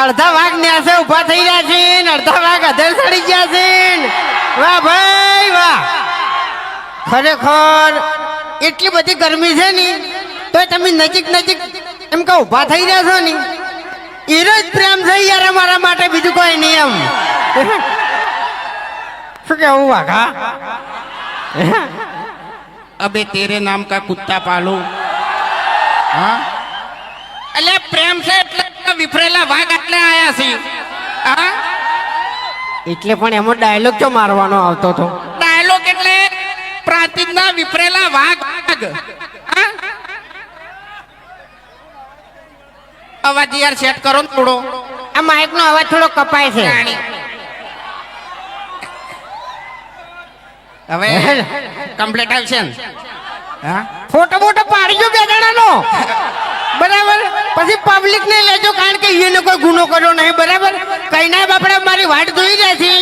અડધા વાઘ ન્યાસે ઊભા થઈ રહ્યા છે ને અડધા વાઘ અધર ચડી ગયા છે વાહ ભાઈ વાહ. ખરેખર એટલી બધી ગરમી છે ને તો તમે નજીક નજીક એમ કે ઊભા થઈ રહ્યા છો ને. એનો જ પ્રેમ છે યાર અમારા માટે બીજું કોઈ નહીં એમ. શું કેવું વાઘા? અબે તેરે નામ કા કુત્તા પાલો. હા? એટલે પ્રેમ છે એટલા વાઘ એટલે આયા છે. હા? એટલે પણ એમાં ડાયલોગ જો મારવાનો આવતો હતો ડાયલોગ એટલે પ્રાચીનના વિફરેલા વાઘ. અવાજ યાર સેટ કરો ને થોડો. આ માઇક નો અવાજ થોડો કપાય છે. હવે કમ્પ્લીટ આવશે ને? ફોટો ફોટો પાડજો બે જણાનો. બરાબર? પછી પબ્લિક ને લેજો કારણ કે એને કોઈ ગુનો કર્યો નહીં બરાબર? કઈ ના બાપડે મારી વાટ જોઈ રહ્યા છે.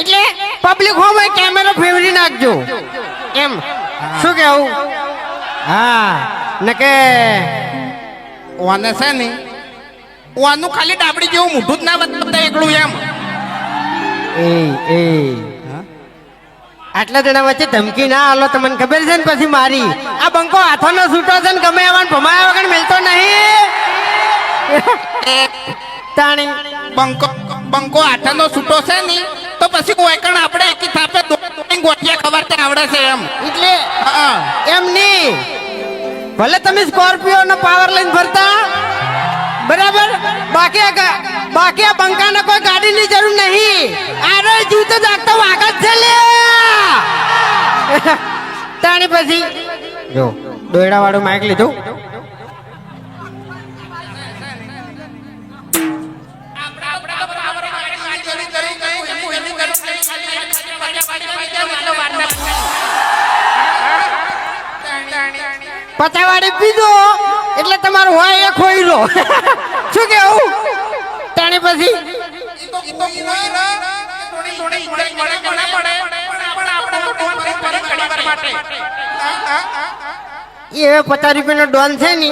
એટલે પબ્લિક હોમ કેમેરો ફેરવી નાખજો. એમ. શું કેવું? હા. ને કે ઓને છે ને ઓનું ખાલી ડાબડી જેવું મોઢું જ ના બતાવતા એકલું એમ. એ એ. આટલા જણા વચ્ચે ધમકી ના આલો તમને ખબર છે ને પછી મારી? આ બંકો હાથોનો છૂટો છે ને ગમે એવા ભમાયા વગર મેલતો નહીં. તાણી. બંકો બંકો આઠાનો છૂટો છે ને તો પછી કોઈકણ આપણે એકી થાપે દોડીને ખબર તે આવડે છે એમ. એટલે હા. એમ નહીં. ભલે તમે સ્કોર્પિયો નો પાવર લઈને ફરતા બરાબર? બાકી બાકી આ બંકાને કોઈ ગાડીની જરૂર નહીં. આરે જીવતો જાગતો વાગત છે લે તાણી પછી. જો દોયડા વાળું માઇક લીધું. પચાવાડી પીધો, એટલે તમારું હોય એ ખોઈ લો તાણી પછી? એ પચાસ રૂપિયાનો ડોન છે ને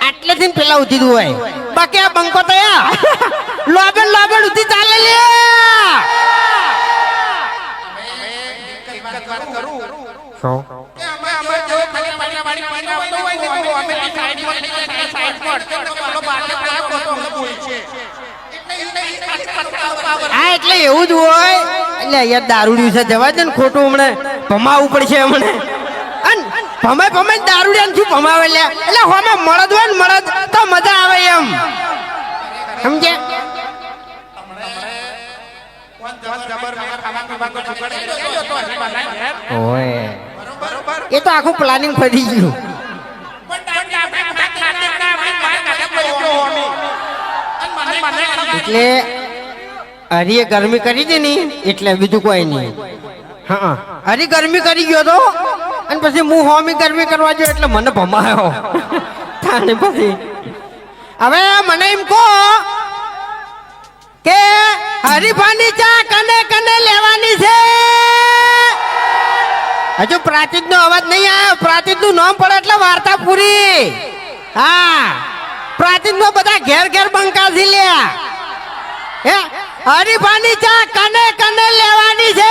આટલેથી પેલા ઉધી હોય બાકી આ બંકો તયા લોબેન લોબેન ઉધી ચાલે લે. હા એટલે એવું જ હોય. એટલે અહીંયા દારૂડિયું છે જવા દે ને ખોટું હમણે. ભમાવું પડશે હમણે. અન ભમે ભમાય દારૂડિયા શું ભમાવે લે એટલે હોમે મળદ હોય ને મળદ તો મજા આવે એમ. સમજે એ તો આખું પ્લાનિંગ ફરી ગયું. એટલે હરીએ ગરમી કરી હતી ને એટલે બીજું કોઈ નહીં. હા હરી ગરમી કરી ગયો તો અને પછી હું હોમી ગરમી કરવા ગયો એટલે મને ભમાયો. થાને પછી. હવે મને એમ કહો કે હરીફાની ચા કને કને લેવાની છે? હજુ પ્રાચીત નો અવાજ નહીં આવ્યો. પ્રાચીનનું નામ પડે એટલે વાર્તા પૂરી. હા. પ્રાચીનમાં બધા ઘેર ઘેર બંકાસી લ્યા. હે? હરીફાની ચા કને કને લેવાની છે?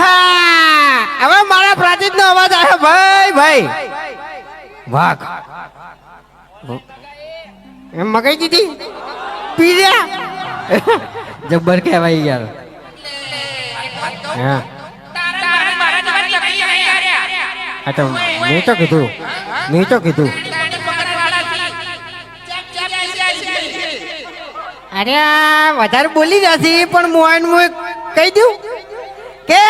હા. હવે મારા પ્રાચીન નો અવાજ આવ્યો. ભાઈ ભાઈ. વાઘ. એમ મગાઈ દીધી? પીર્યા? જબ્બર કહેવાય યાર. હા. આ તો મેં તો કીધું. મેં તો કીધું. અરે વધારે બોલી જશે પણ મોહન મોહ કહી દઉં કે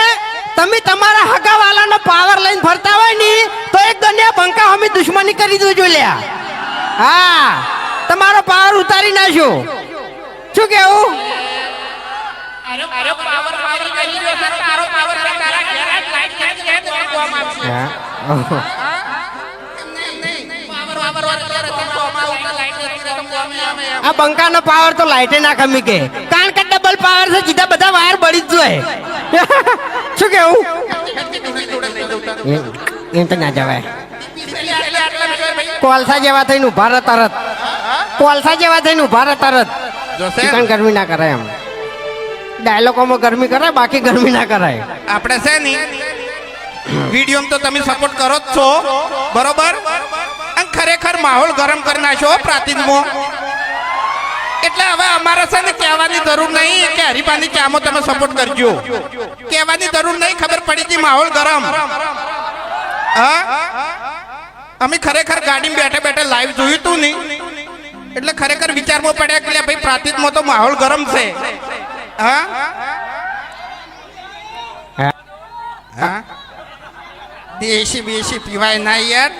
તમે તમારા હગાવાલાનો પાવર લઈને ફરતા હોય ને તો એક દુનિયા બંકા અમે દુશ્મની કરી દેજો લ્યા. હા તમારો પાવર ઉતારી નાખ્યો શું કેવું? આ બંકાનો પાવર તો લાઈટે ના ખમી કે. કારણ કે ડબલ પાવર છે સીધા બધા વાયર બળી જ જોઈએ શું કેવું? એમ- તો ના જવાય. કોલસા જેવા થઈને ઊભા રહે તરત. કોલસા જેવા થઈને ઊભા રહે તરત. ચિકન ગરમી ના કરાય એમ. ડાયલોગોમાં ગરમી કરાય બાકી ગરમી ના કરાય. આપણે છે ને વિડીયોમાં તો તમે સપોર્ટ કરો જ છો. બરોબર? ખરેખર માહોલ ગરમ કરી નાખ્યો પ્રાતિજમાં. એટલે હવે અમારે છે ને કહેવાની જરૂર નહીં કે હરિભાની ચામો તમે સપોર્ટ કરજો. કહેવાની જરૂર નહીં ખબર પડી હતી માહોલ ગરમ. હા? અમે ખરેખર ગાડીમાં બેઠે બેઠે લાઈવ જોયું તું નહીં. એટલે ખરેખર વિચારમાં પડ્યા કે ભાઈ પ્રાતિજમાં તો માહોલ ગરમ છે. હા? હા. દેશી બેસી પીવાય ના યાર.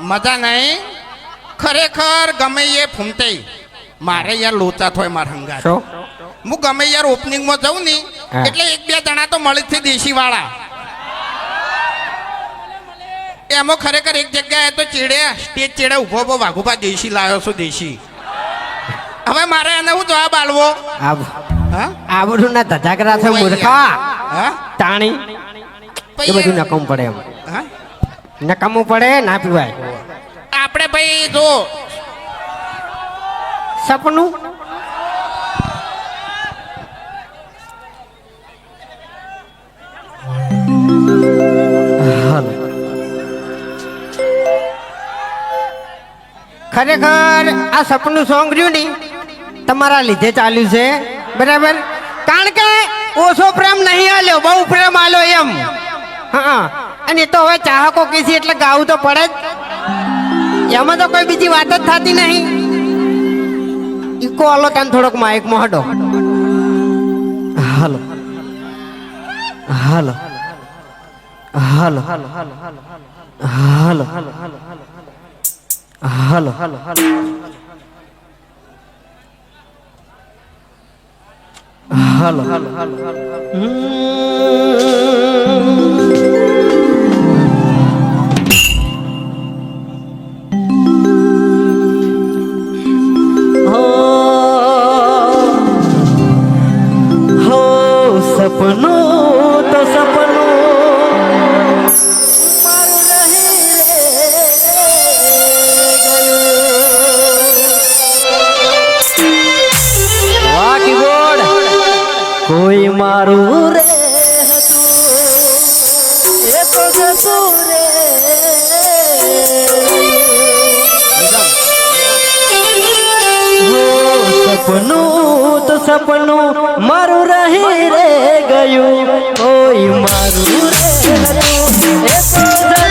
મજા નહીં? ખરેખર ગમે એ ફૂમતે મારે યાર લોચા થોય માર હંગા હું ગમે યાર ઓપનિંગમાં જાઉં ને એટલે એક બે જણા તો મળી છે દેશી વાળા એમાં ખરેખર એક જગ્યાએ તો ચીડે સ્ટેજ ચીડે ઊભો ઊભો વાઘુભા દેશી લાવ્યો છું દેશી. હવે મારે એને હું જવાબ આલવો આ બધું ના ધજાગરા છે મૂર્ખા હા? તાણી. એ બધું નકમ પડે એમ. નકામું પડે ના પીવાય. આપણે ભાઈ જો સપનું? ખરેખર આ સપનું સોંગ રહ્યું નહીં તમારા લીધે ચાલ્યું છે. બરાબર? કારણ કે ઓછો પ્રેમ નહીં આલ્યો બહુ પ્રેમ આલ્યો એમ. હા. અને એ તો હવે ચાહકો કીધી એટલે ગાવું તો પડે જ. એમાં તો કોઈ બીજી વાત જ થતી નહીં. ઈકો હાલો, તને થોડોક માઇકમાં હડો. હાલો. હાલો. હાલો. હાલો. હાલો. હાલો. હાલો હો મારું રે સપનું તો સપનું મારું રહી રે ગયું. કોઈ મારું રે એ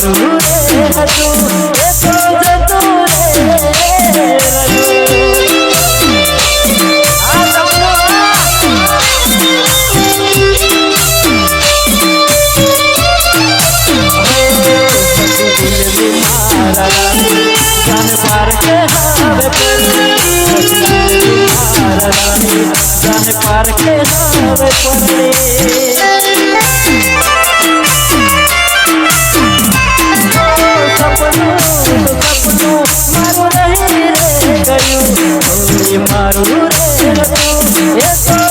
મારું રે હતું એ તો જતું રે જાન પાર કે હવે પાર મારું રે.